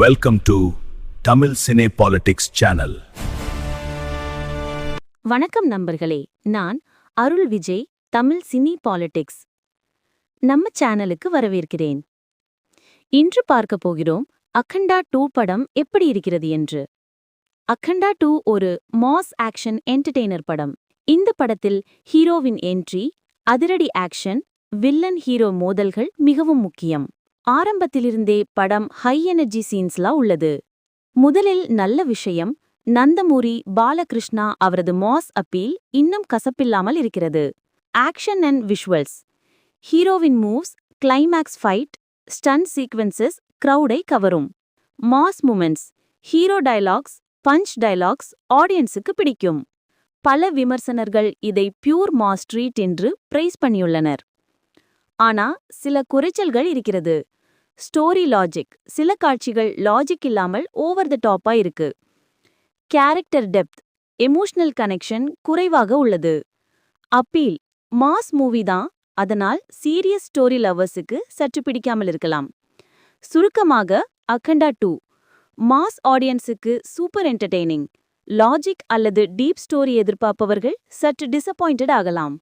Welcome to Tamil cine politics channel வணக்கம் நண்பர்களே நான் அருள் விஜய் தமிழ் சினி பாலிடிக்ஸ். நம்ம சேனலுக்கு வரவேற்கிறேன். இன்று பார்க்க போகிறோம் அக்கண்டா டூ படம் எப்படி இருக்கிறது என்று. அக்கண்டா டூ ஒரு மாஸ் ஆக்ஷன் என்டர்டெய்னர் படம். இந்த படத்தில் ஹீரோவின் என்ட்ரி அதிரடி ஆக்ஷன் வில்லன் ஹீரோ மோதல்கள் மிகவும் முக்கியம். ஆரம்பத்திலிருந்தே படம் ஹை எனர்ஜி சீன்ஸ்லாம் உள்ளது. முதலில் நல்ல விஷயம் நந்தமூரி பாலகிருஷ்ணா அவரது மாஸ் அப்பீல் இன்னும் கசப்பில்லாமல் இருக்கிறது. Action and visuals ஹீரோவின் moves climax fight stunt sequences க்ரௌடை கவரும். Mass moments hero dialogues punch dialogues ஆடியன்ஸுக்கு பிடிக்கும். பல விமர்சனர்கள் இதை பியூர் மாஸ் ட்ரீட் என்று பிரைஸ் பண்ணியுள்ளனர். ஆனா சில குறைச்சல்கள் இருக்கிறது. Story logic. சில காட்சிகள் லாஜிக் இல்லாமல் ஓவர் த டாப்பா இருக்கு. Character depth. எமோஷனல் கனெக்ஷன் குறைவாக உள்ளது. அப்பீல். மாஸ் மூவி தான். அதனால் சீரியஸ் ஸ்டோரி லவர்ஸுக்கு சற்று பிடிக்காமல் இருக்கலாம். சுருக்கமாக அக்கண்டா டூ. மாஸ் ஆடியன்ஸுக்கு சூப்பர் என்டர்டெய்னிங். லாஜிக் அல்லது டீப் ஸ்டோரி எதிர்பார்ப்பவர்கள் சற்று டிசப்பாயிண்டட் ஆகலாம்.